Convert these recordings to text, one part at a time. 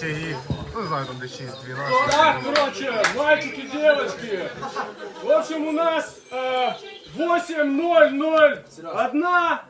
Чи їх, ну не знаю, там де 6, 12. Так, короче, мальчики, девочки. В общем, у нас э, 8.00. Одна.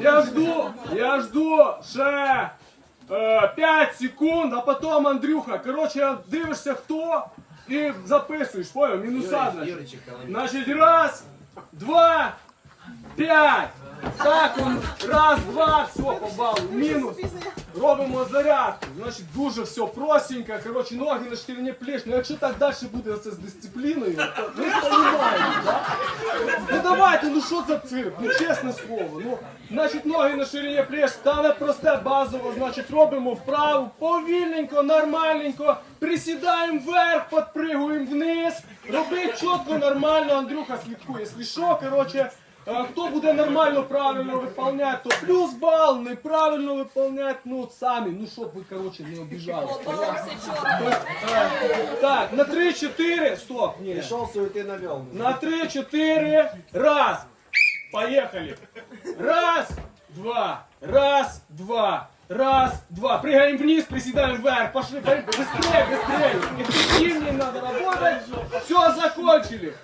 Я жду, я жду ще э, 5 секунд, а потом Андрюха. Короче, дивишся хто і записуєш, понял? Мінуса, значить. Значить, раз, два, п'ять. Так, он, раз, два, все, по балу. Мінус. Робимо зарядку. Значить, дуже все простенько. Коротше, ноги на ширині плеч. Ну якщо так далі буде це з дисципліною, то ви розумієте, да? Ну давайте, ну що за цирк? Ну чесне слово. Ну, значить, ноги на ширині плеч, саме просте, базово, значить, робимо вправу, повільненько, нормальненько, присідаємо вверх, підпригуємо вниз. Робить чітко, нормально, Андрюха слідкує. Якщо що, коротше, а Хто буде нормально правильно виконувати, то плюс бал, неправильно виконувати, ну самі, ну щоб ви коротше не обіжались. Е, Так, на 3-4, стоп, ні. Шел суеты навел. На 3-4, раз, поехали. Раз, два, раз, два, раз, два. Прыгаем вниз, приседаем вверх, пошли, пошли. быстрее, быстрее. Эффективнее надо работать. Все, закончили.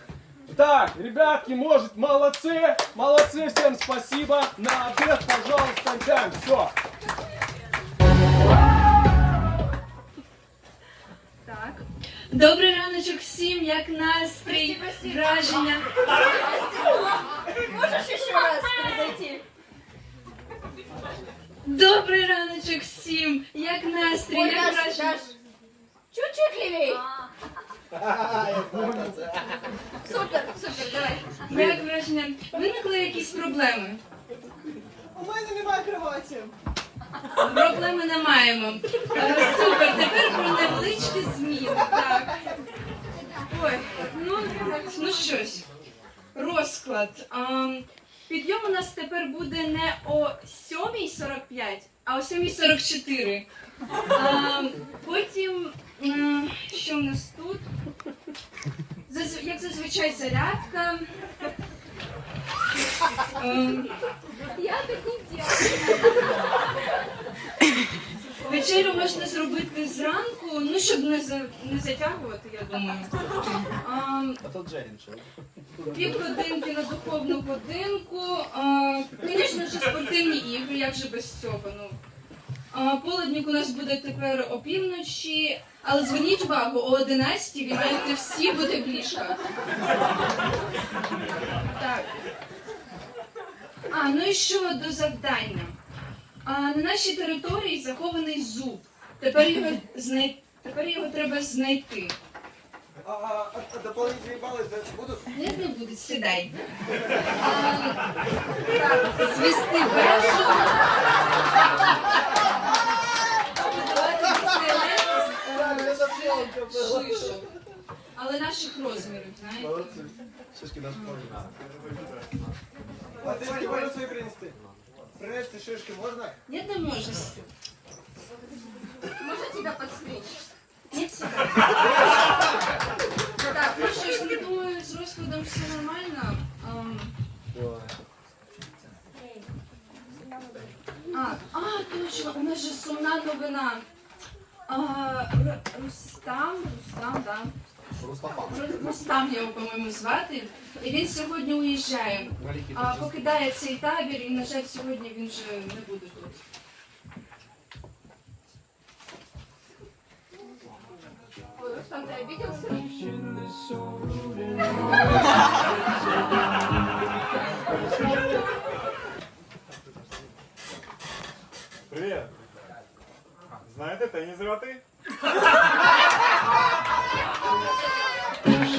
Так, ребятки, может, молодцы, молодцы, всем спасибо. На обед, пожалуйста, идем, все. Так. Добрий раночок всім, як настрій, враження. Можешь еще раз произойти? Добрий раночок всім, як настрій, Ой, як Даш, враження. Даш, чуть-чуть левей. проблеми? У мене немає кроваті. Проблеми не маємо. Е, Супер, тепер про невеличкі зміни. Так. Ой, ну, ну щось. Розклад. А, підйом у нас тепер буде не о 7.45, а о 7.44. А, потім, м, що у нас тут? Зазв- Як зазвичай зарядка. Ем, Я так не делаю. Вечерю можна зробити зранку, ну щоб не, за, не затягувати, я думаю. Шел. півгодинки на духовну годинку. Звісно ж, спортивні ігри, як же без цього. Ну. А, полудник у нас буде тепер опівночі, але зверніть увагу, о 11 ви маєте всі бути в ліжках. Так. А, ну і що до завдання? А, на нашій території захований зуб. Тепер його знай... Тепер його треба знайти. А, а, а дополнительные баллы за это будут? Не, не буде, сідай. А, так, звести Але наших розмірів, знаєте. Шишки нас помнят. А ты шишки можно свои принести? Принести шишки можно? Ні, не може. Можно тебя подстричь? Ні, сідай. Так, ну що ж, я думаю, з розкладом все нормально. Ам, А, а, точно, у нас же сумна новина. А, Р- Рустам, Рустам, да. Рустам його, по-моєму, звати. І він сьогодні уїжджає. А, покидає цей табір, і, на жаль, сьогодні він вже не буде тут. Рустам, ти обиделся? А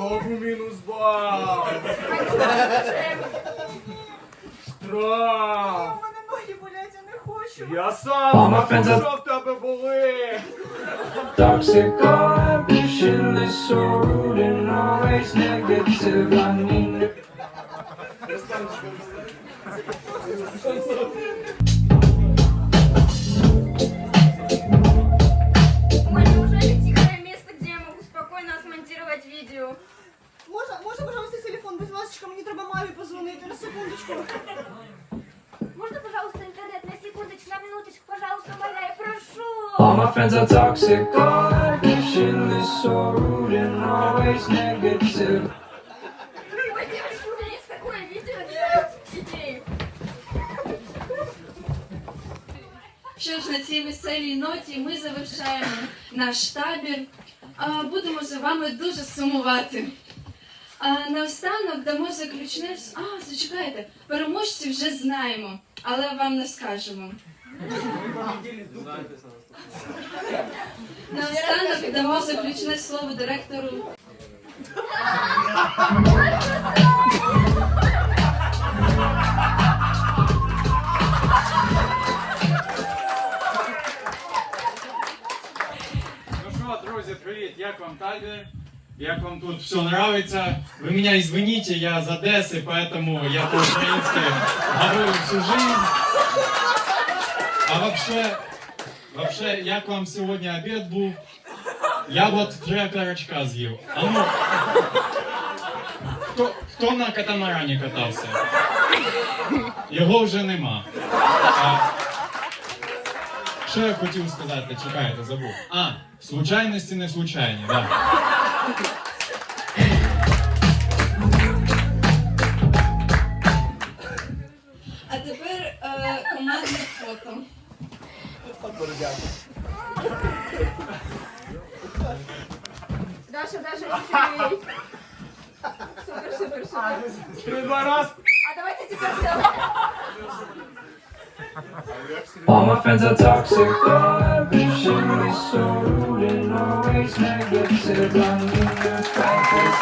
Знову мінус бал. У Штраф. мене ноги болять, я не хочу. Я сам знав, що в тебе були. Toxic, I'm Visionless, so rude and always negative. I need на секундочку. Можно, пожалуйста, интернет на секундочку, на минуточку, пожалуйста, умоляю, прошу. All my friends are toxic, all visionless, so rude and always negative. Ой, девочки, у меня есть такое видео для детей. Що ж, на цій веселій ноті ми завершаємо наш табір. А, Будемо за вами дуже сумувати. А наостанок дамо заключне. А, зачекайте, переможців вже знаємо, але вам не скажемо. Наостанок дамо заключне слово директору. Ну друзі, привіт! Як вам табір? Як вам тут все нравится? Вы меня извините, я из Одессы, поэтому я по-украински говорю всю жизнь. А вообще, вообще, як вам сьогодні обід був? Я от вже карачка з'їв. А ну, хто, хто на катамарані катався? Його вже нема. А, що я хотів сказати? Чекайте, забув. А, случайності не случайні, так. Да. А тепер е, командне фото. Даша, Даша, веселей. Супер, супер, супер. Три два раз. А давайте теперь селфи. All my friends are toxic, garbage, and we're so rude and always negative. I need a practice.